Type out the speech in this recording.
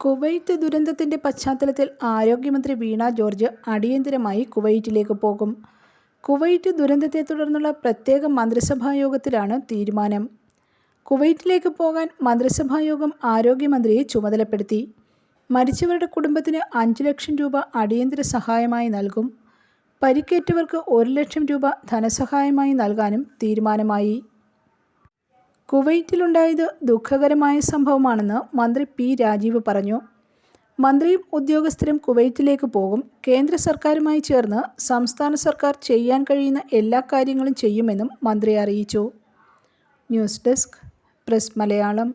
Kuwait ദുരന്തത്തിന്റെ പശ്ചാത്തലത്തിൽ ആരോഗ്യമന്ത്രി വീണ ജോർജ് അടിയന്തരമായി കുവൈറ്റിലേക്ക് പോകും. കുവൈറ്റ് ദുരന്തത്തെ തുടർന്നുള്ള പ്രത്യേക മന്ത്രിസഭാ യോഗത്തിലാണ് തീരുമാനം. കുവൈറ്റിലേക്ക് പോകാൻ മന്ത്രിസഭാ യോഗം ആരോഗ്യമന്ത്രിയെ ചുമതലപ്പെടുത്തി. മരിച്ചവരുടെ കുടുംബത്തിന് അഞ്ച് ലക്ഷം രൂപ അടിയന്തര സഹായമായി നൽകും. പരിക്കേറ്റവർക്ക് ഒരു ലക്ഷം രൂപ ധനസഹായമായി നൽകാനും തീരുമാനമായി. കുവൈറ്റിലുണ്ടായത് ദുഃഖകരമായ സംഭവമാണെന്ന് മന്ത്രി പി രാജീവ് പറഞ്ഞു. മന്ത്രിയും ഉദ്യോഗസ്ഥരും കുവൈറ്റിലേക്ക് പോകും. കേന്ദ്ര സർക്കാരുമായി ചേർന്ന് സംസ്ഥാന സർക്കാർ ചെയ്യാൻ കഴിയുന്ന എല്ലാ കാര്യങ്ങളും ചെയ്യുമെന്നും മന്ത്രി അറിയിച്ചു. News desk press Malayalam.